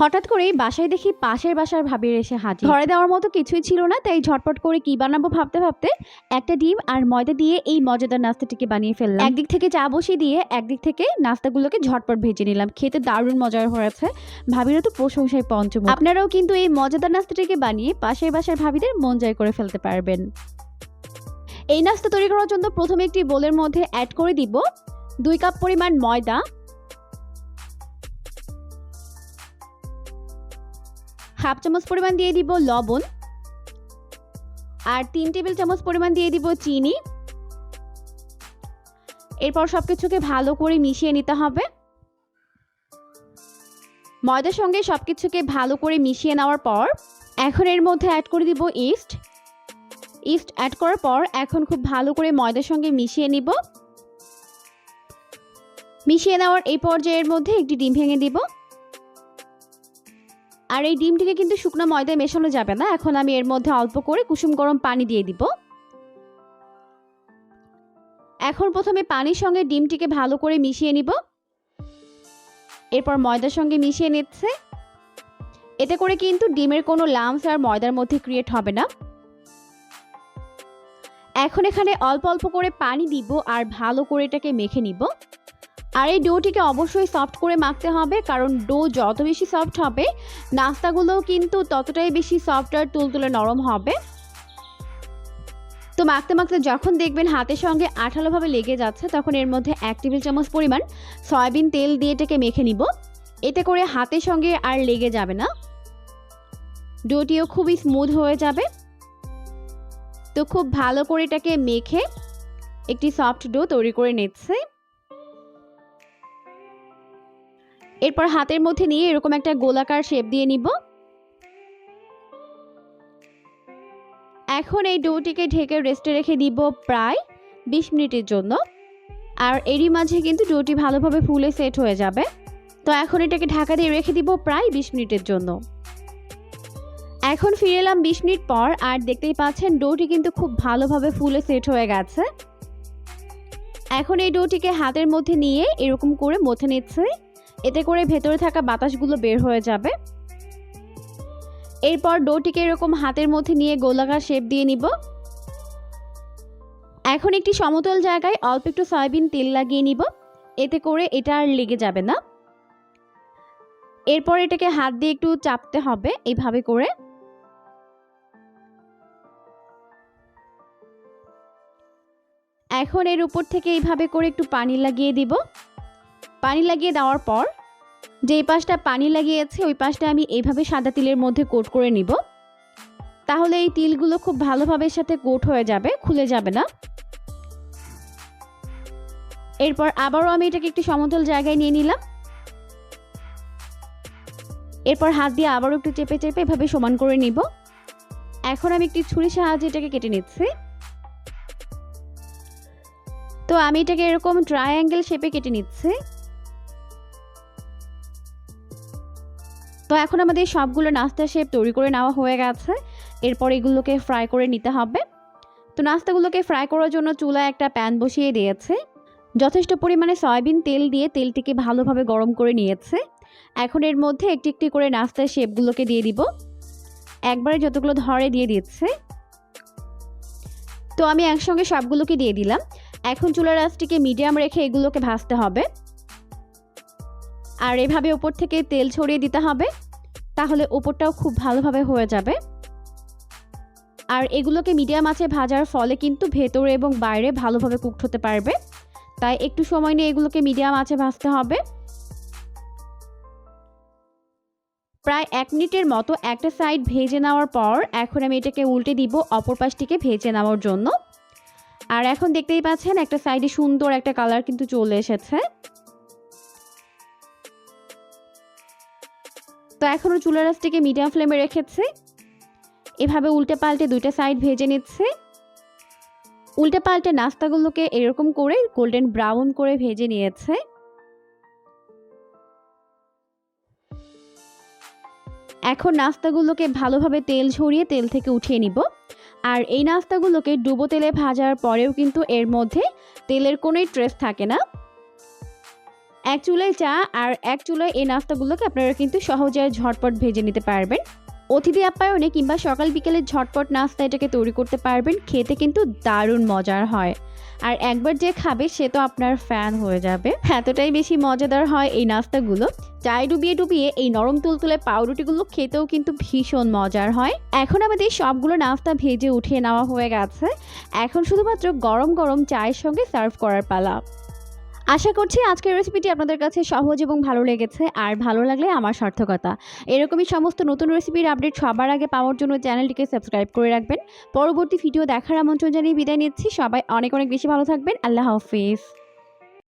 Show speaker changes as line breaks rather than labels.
হঠাৎ করেই বাসায় দেখি পাশের বাসার ভাবির এসে হাজির। ঘরে দেওয়ার মতো কিছুই ছিল না, তাই ঝটপট করে কি বানাবো ভাবতে ভাবতে একটা ডিম আর ময়দা দিয়ে এই মজাদার নাস্তাটিকে বানিয়ে ফেললাম। একদিক থেকে চা বসিয়ে দিয়ে একদিক থেকে নাস্তাগুলোকে ঝটপট ভেজে নিলাম। খেতে দারুণ মজার হয়েছে। ভাবিরও তো প্রশংসায় পঞ্চম আপনারাও কিন্তু এই মজাদার নাস্তাটিকে বানিয়ে পাশের বাসার ভাবিদের মন জয় করে ফেলতে পারবেন। এই নাস্তা তৈরি করার জন্য প্রথমে একটি বোলের মধ্যে অ্যাড করে দিব দুই কাপ পরিমাণ ময়দা হাফ চামচ পরিমাণ দিয়ে দিব লবণ। আর তিন টেবিল চামচ পরিমাণ দিয়ে দিব চিনি। এরপর সবকিছুকে ভালো করে মিশিয়ে নিতে হবে। ময়দার সঙ্গে সবকিছুকে ভালো করে মিশিয়ে নেওয়ার পর এখন এর মধ্যে অ্যাড করে দিব ইস্ট ইস্ট অ্যাড করার পর এখন খুব ভালো করে ময়দার সঙ্গে মিশিয়ে নিব। মিশিয়ে নেওয়ার এই পর্যায়ের মধ্যে একটি ডিম ভেঙে দিব। আর এই ডিমটিকে কিন্তু শুকনো ময়দায় মেশানো যাবে না। এখন আমি এর মধ্যে অল্প করে কুসুম গরম পানি দিয়ে দিব। এখন প্রথমে পানির সঙ্গে ডিমটিকে ভালো করে মিশিয়ে নিব। এরপর ময়দার সঙ্গে মিশিয়ে নিচ্ছে। এতে করে কিন্তু ডিমের কোনো লামস আর ময়দার মধ্যে ক্রিয়েট হবে না। এখন এখানে অল্প অল্প করে পানি দিব আর ভালো করে এটাকে মেখে নিব। আর এই ডোটিকে অবশ্যই সফট করে মাখতে হবে, কারণ ডো যত বেশি সফট হবে নাস্তাগুলো কিন্তু ততটাই বেশি সফট আর তুলতুলে নরম হবে। তো মাখতে মাখতে যখন দেখবেন হাতের সঙ্গে আঠালোভাবে লেগে যাচ্ছে, তখন এর মধ্যে এক টেবিল চামচ পরিমাণ সয়াবিন তেল দিয়ে এটাকে মেখে নিব। এতে করে হাতের সঙ্গে আর লেগে যাবে না। ডোটিও খুবই স্মুথ হয়ে যাবে। তো খুব ভালো করে এটাকে মেখে একটি সফট ডো তৈরি করে নিচ্ছে। এরপর হাতের মধ্যে নিয়ে এরকম একটা গোলাকার শেপ দিয়ে নিব। এখন এই ডোটিকে ঢেকে রেস্টে রেখে দিব প্রায় বিশ মিনিটের জন্য। আর এরই মাঝে কিন্তু ডোটি ভালোভাবে ফুলে সেট হয়ে যাবে। তো এখন এটাকে ঢাকা দিয়ে রেখে দিব প্রায় বিশ মিনিটের জন্য। এখন ফিরে এলাম বিশ মিনিট পর আর দেখতেই পাচ্ছেন ডোটি কিন্তু খুব ভালোভাবে ফুলে সেট হয়ে গেছে। এখন এই ডোটিকে হাতের মধ্যে নিয়ে এরকম করে মথে নিচ্ছে। এতে করে ভেতরে থাকা বাতাসগুলো বের হয়ে যাবে। এরপর ডোটিকে এরকম হাতের মধ্যে নিয়ে গোলাকার শেপ দিয়ে নিব। এখন একটি সমতল জায়গায় অল্প একটু সয়াবিন তেল লাগিয়ে নিব। এতে করে এটা আর লেগে যাবে না। এরপর এটাকে হাত দিয়ে একটু চাপতে হবে এইভাবে করে। এখন এর উপর থেকে এইভাবে করে একটু পানি লাগিয়ে দিব। পানি লাগিয়ে দেওয়ার পর যেই পাশটা পানি লাগিয়েছে, ওই পাশটা আমি এইভাবে সাদা তিলের মধ্যে কোট করে নিব। তাহলে এই তিলগুলো খুব ভালোভাবে সাথে কোট হয়ে যাবে, খুলে যাবে না। এরপর আবারও আমি এটাকে একটি সমতল জায়গায় নিয়ে নিলাম। এরপর হাত দিয়ে আবারও একটু চেপে চেপে এভাবে সমান করে নিব। এখন আমি একটি ছুরির সাহায্যে এটাকে কেটে নিচ্ছি। তো আমি এটাকে এরকম ট্রায়াঙ্গেল শেপে কেটে নিচ্ছি। তো এখন আমাদের সবগুলো নাস্তার শেপ তৈরি করে নেওয়া হয়ে গেছে। এরপর এগুলোকে ফ্রাই করে নিতে হবে। তো নাস্তাগুলোকে ফ্রাই করার জন্য চুলায় একটা প্যান বসিয়ে দিয়েছে। যথেষ্ট পরিমাণে সয়াবিন তেল দিয়ে তেলটিকে ভালোভাবে গরম করে নিয়েছে। এখন এর মধ্যে একটি একটি করে নাস্তার শেপগুলোকে দিয়ে দিব। একবারে যতগুলো ধরে দিয়ে দিচ্ছে। তো আমি একসঙ্গে সবগুলোকে দিয়ে দিলাম। এখন চুলার আঁচটিকে মিডিয়াম রেখে এগুলোকে ভাজতে হবে। আর এভাবে উপর থেকে তেল ছড়িয়ে দিতে হবে, তাহলে ওপরটাও খুব ভালোভাবে হয়ে যাবে। আর এগুলোকে মিডিয়াম আছে ভাজার ফলে কিন্তু ভেতরে এবং বাইরে ভালোভাবে কুকড হতে পারবে। তাই একটু সময় নিয়ে এগুলোকে মিডিয়াম আছে ভাজতে হবে। প্রায় এক মিনিটের মতো একটা সাইড ভেজে নেওয়ার পর এখন আমি এটাকে উল্টে দিব অপর পাশটিকে ভেজে নেওয়ার জন্য। আর এখন দেখতেই পাচ্ছেন একটা সাইডে সুন্দর একটা কালার কিন্তু চলে এসেছে। তো এখনও চুলার আঁচটিকে মিডিয়াম ফ্লেমে রেখেছে। এভাবে উল্টে পাল্টে দুইটা সাইড ভেজে নিচ্ছে। উল্টে পাল্টে নাস্তাগুলোকে এরকম করে গোল্ডেন ব্রাউন করে ভেজে নিয়েছে। এখন নাস্তাগুলোকে ভালোভাবে তেল ঝরিয়ে তেল থেকে উঠিয়ে নিব। আর এই নাস্তাগুলোকে ডুবো তেলে ভাজার পরেও কিন্তু এর মধ্যে তেলের কোনোই ট্রেস থাকে না। এক চুলায় চা আর এক চুলায় এই নাস্তাগুলোকে আপনারা কিন্তু সহজে ঝটপট ভেজে নিতে পারবেন। অতিথি আপ্যায়নে কিংবা সকাল বিকেলে ঝটপট নাস্তা এটাকে তৈরি করতে পারবেন, খেতে কিন্তু দারুণ মজার হয়। আর একবার যে খাবে সে তো আপনার ফ্যান হয়ে যাবে। এতটাই বেশি মজাদার হয় এই নাস্তাগুলো। চায় ডুবিয়ে ডুবিয়ে এই নরম তুলতুলে পাউরুটিগুলো খেতেও কিন্তু ভীষণ মজার হয়। এখন আমাদের সবগুলো নাস্তা ভেজে উঠিয়ে নেওয়া হয়ে গেছে। এখন শুধুমাত্র গরম গরম চায়ের সঙ্গে সার্ভ করার পালা। আশা করছি আজকের রেসিপিটি আপনাদের কাছে সহজ এবং ভালো লেগেছে, আর ভালো লাগলে আমার সার্থকতা। এরকমই সমস্ত নতুন রেসিপির আপডেট সবার আগে পাওয়ার জন্য চ্যানেলটিকে সাবস্ক্রাইব করে রাখবেন। পরবর্তী ভিডিও দেখার আমন্ত্রণ জানিয়ে বিদায় নিচ্ছি। সবাই অনেক অনেক বেশি ভালো থাকবেন। আল্লাহ হাফিজ।